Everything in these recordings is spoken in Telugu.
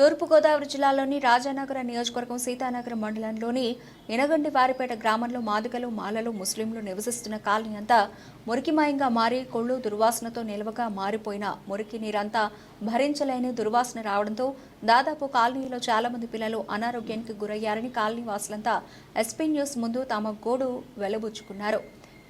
తూర్పుగోదావరి జిల్లాలోని రాజానగర నియోజకవర్గం సీతానగరం మండలంలోని ఎనగండి వారిపేట గ్రామంలో మాదిగలు మాలలు ముస్లింలు నివసిస్తున్న కాలనీ అంతా మురికిమయంగా మారి కొళ్ళు దుర్వాసనతో నిల్వగా మారిపోయిన మురికి నీరంతా భరించలేని దుర్వాసన రావడంతో దాదాపు కాలనీలో చాలా మంది పిల్లలు అనారోగ్యానికి గురయ్యారని కాలనీ వాసులంతా ఎస్పీ న్యూస్ ముందు తమ గోడు వెలబుచ్చుకున్నారు.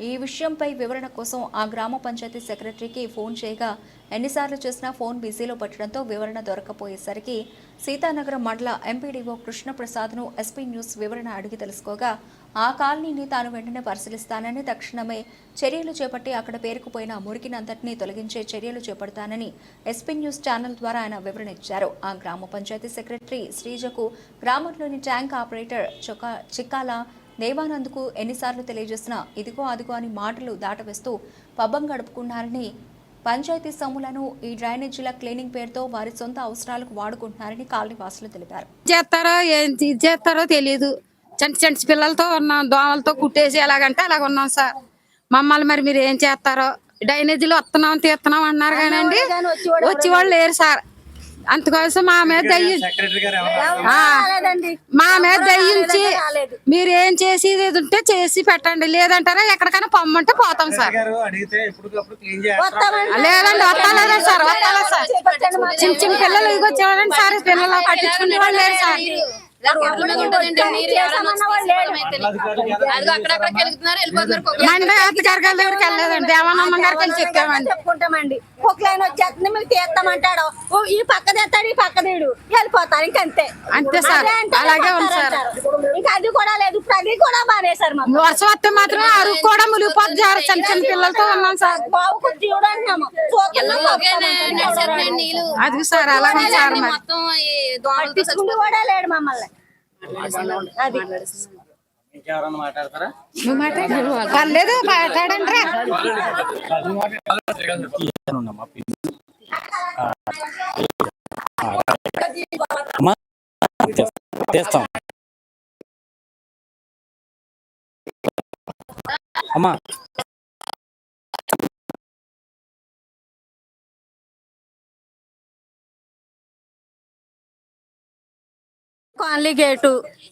ఈ విషయంపై వివరణ కోసం ఆ గ్రామ పంచాయతీ సెక్రటరీకి ఫోన్ చేయగా ఎన్నిసార్లు చేసినా ఫోన్ బిజీలో పట్టడంతో వివరణ దొరకపోయేసరికి సీతానగరం మండల ఎంపీడీఓ కృష్ణప్రసాద్ను ఎస్పీ న్యూస్ వివరణ అడిగి తెలుసుకోగా ఆ కాలనీని తాను వెంటనే పరిశీలిస్తానని తక్షణమే చర్యలు చేపట్టి అక్కడ పేరుకుపోయిన మురికినంతటినీ తొలగించే చర్యలు చేపడతానని ఎస్పీ న్యూస్ ఛానల్ ద్వారా ఆయన వివరణ ఇచ్చారు. ఆ గ్రామ పంచాయతీ సెక్రటరీ శ్రీజకు గ్రామంలోని ట్యాంక్ ఆపరేటర్ చొక్కా చిక్కాల దేవానంద్కు ఎన్నిసార్లు తెలియజేసినా ఇదిగో అదిగో అని మాటలు దాటవేస్తూ పబ్బం గడుపుకున్నారని పంచాయతీ సొమ్ములను ఈ డ్రైనేజీల క్లీనింగ్ పేరుతో వారి సొంత అవసరాలకు వాడుకుంటున్నారని కాలనీ వాసులు తెలిపారు. చేస్తారో ఏం ఇది చేస్తారో తెలియదు చంటి చంటి పిల్లలతో ఉన్నాం దోమలతో కుట్టేసి ఎలాగంటే అలాగ ఉన్నాం సార్. మమ్మల్ని మరి మీరు ఏం చేస్తారో డ్రైనేజీలు వస్తున్నాం తీస్తున్నాం అన్నారు కానండి వచ్చి వాళ్ళు లేరు సార్. అందుకోసం మా మీద మా మీద దయ్యించి మీరు ఏం చేసేది ఏది ఉంటే చేసి పెట్టండి. లేదంటారా? ఎక్కడికైనా పొమ్మంటే పోతాం సార్. లేదండి వస్తలేదా సార్ వస్తలేదు సార్. చిన్న చిన్న పిల్లలు. ఇగో చూడండి సార్ పిల్లలు పట్టించుకునే వాళ్ళు లేరు సార్? దగ్గరికి వెళ్ళలేదండి. దేవానమ్మ గారికి చెప్పుకుంటామండి. ఒక లైన్ వచ్చేస్తుంది మీకు తీస్తామంటాడు. ఓ, ఈ పక్క తెస్తాడు ఈ పక్క తీడు వెళ్ళిపోతారు ఇంకంతే. అంతే సార్. అలాగే ఉంది సార్. ఇంకా అది కూడా లేదు. అది కూడా మానేశారు మాకు. వర్షం వస్తే మాత్రం అరుగు కూడా మునిగిపోతుంది సార్ చిన్న చిన్న పిల్లలతో ఉన్నాం సార్. బాబుకు చూస్తున్నాం. అది సార్ అలాగే సార్ మరి. పట్టించుకుంటూ కూడా లేడు మమ్మల్ని. అది. ఇంకెవరన్నా మాట్లాడతారా? నువ్వు మాట్లాడు. పర్లేదు మాట్లాడండి రా. తీస్తాం అమ్మా. Colony gate.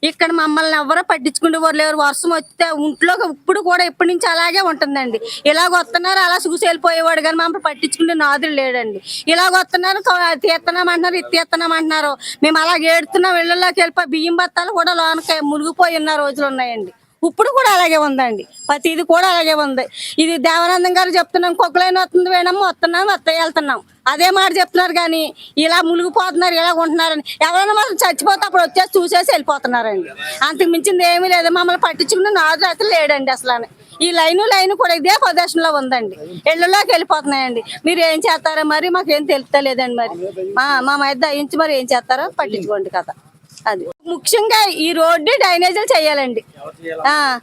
ఇక్కడ మమ్మల్ని ఎవరో పట్టించుకుంటూ లేరు. వర్షం వస్తే ఇంట్లో ఇప్పుడు కూడా ఇప్పటి నుంచి అలాగే ఉంటుందండి. ఇలాగ వస్తున్నారు అలా చూసి వెళ్ళిపోయేవాడు కానీ మమ్మల్ని పట్టించుకుంటే నాదులు లేడండి. ఇలాగ వస్తున్నారు తీస్తున్నామంటున్నారు అంటున్నారు ఇది అంటున్నారు మేము అలా ఏడుతున్నాం ఇళ్ళలోకి వెళ్ళిపోయి బియ్యం బత్తాలు కూడా లోనకి మునిగిపోయి ఉన్న రోజులు ఉన్నాయండి. ఇప్పుడు కూడా అలాగే ఉందండి. ప్రతిది కూడా అలాగే ఉంది. ఇది దేవానందం గారు చెప్తున్నాం కుక్కలైన వస్తుంది వేణమ్మ వస్తున్నాం వస్తా వెళ్తున్నాం. అదే మాట చెప్తున్నారు కానీ ఇలా మునిగిపోతున్నారు ఇలా ఉంటున్నారని ఎవరైనా మాత్రం చచ్చిపోతే అప్పుడు వచ్చేసి చూసేసి వెళ్ళిపోతున్నారండి. అంతకు మించింది ఏమీ లేదు. మమ్మల్ని పట్టించుకున్న నాదు అసలు లేడండి అసలు ఈ లైను లైన్ కూడా ఇదే ప్రదర్శనలో ఉందండి. ఇళ్ళలోకి వెళ్ళిపోతున్నాయండి. మీరు ఏం చేస్తారో మరి మాకేం తెలుస్తలేదండి మరి. మా మా మీద దయించి మరి ఏం చేస్తారో పట్టించుకోండి కదా అది. ముఖ్యంగా ఈ రోడ్డు డ్రైనేజీలు చేయాలండి. ఆ,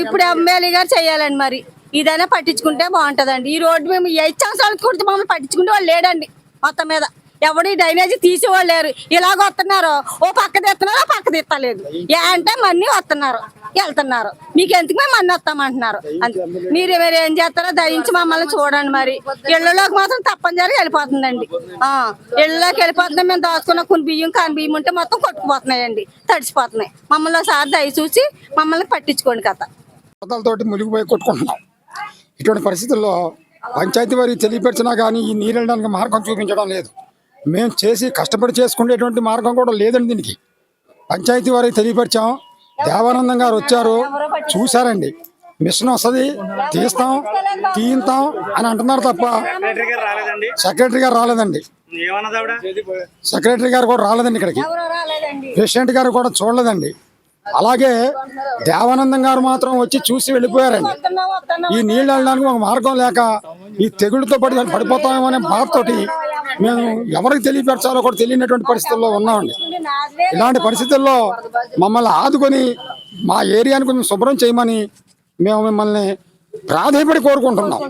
ఇప్పుడు ఎమ్మెల్యే గారు చేయాలండి మరి. ఇదైనా పట్టించుకుంటే బాగుంటదండి. ఈ రోడ్డు మేము ఐదు సంవత్సరాల కుడితే మమ్మల్ని పట్టించుకుంటే వాళ్ళు లేడండి మొత్తం మీద. ఎవడు ఈ తీసేవాళ్ళు లేరు ఇలాగ వస్తున్నారు. ఓ పక్క తీస్తున్నారు పక్క తీస్తలేదు ఏ అంటే మన్ని వస్తున్నారు వెళ్తున్నారు. మీకు ఎందుకు మేము మన్ని వస్తామంటున్నారు? మీరు మీరు ఏం చేస్తారో దయించి మమ్మల్ని చూడండి మరి. ఇళ్ళలోకి మాత్రం తప్పనిసరి వెళ్ళిపోతుందండి. ఆ ఇళ్ళలోకి వెళ్ళిపోతున్నాయి మేము దాచుకున్న కొన్ని బియ్యం కాని బియ్యం ఉంటే మొత్తం కొట్టుకుపోతున్నాయండి. తడిసిపోతున్నాయి. మమ్మల్ని ఒకసారి దయ చూసి మమ్మల్ని పట్టించుకోండి కథ. పదాలతోటి మునిగిపోయి కొట్టుకుంటున్నాం. ఇటువంటి పరిస్థితుల్లో పంచాయతీ వారికి తెలియపరిచినా కానీ ఈ నీరు వెళ్ళడానికి మార్గం చూపించడం లేదు. మేము చేసి కష్టపడి చేసుకునేటువంటి మార్గం కూడా లేదండి దీనికి. పంచాయతీ వారికి తెలియపరిచాం. దేవానందం గారు వచ్చారు. చూశారండి. మిషన్ వస్తుంది. తీస్తాం. తీస్తాం అని అంటున్నారు తప్ప సెక్రటరీ గారు రాలేదండి. సెక్రటరీ గారు రాలేదండి. ఏమన్నది ఆవిడ? సెక్రటరీ గారు కూడా రాలేదండి ఇక్కడికి. ప్రెసిడెంట్ గారు కూడా చూడలేదండి. అలాగే దేవానందం గారు మాత్రం వచ్చి చూసి వెళ్ళిపోయారండి. ఈ నీళ్ళు వెళ్ళడానికి ఒక మార్గం లేక ఈ తెగుళ్ళతో పడి దాన్ని పడిపోతామేమో అనే బాధతోటి మేము ఎవరికి తెలియపరచాలో కూడా తెలియనటువంటి పరిస్థితుల్లో ఉన్నామండి. ఇలాంటి పరిస్థితుల్లో మమ్మల్ని ఆదుకొని మా ఏరియాని కొంచెం శుభ్రం చేయమని మేము మిమ్మల్ని ప్రాధాయపడి కోరుకుంటున్నాం.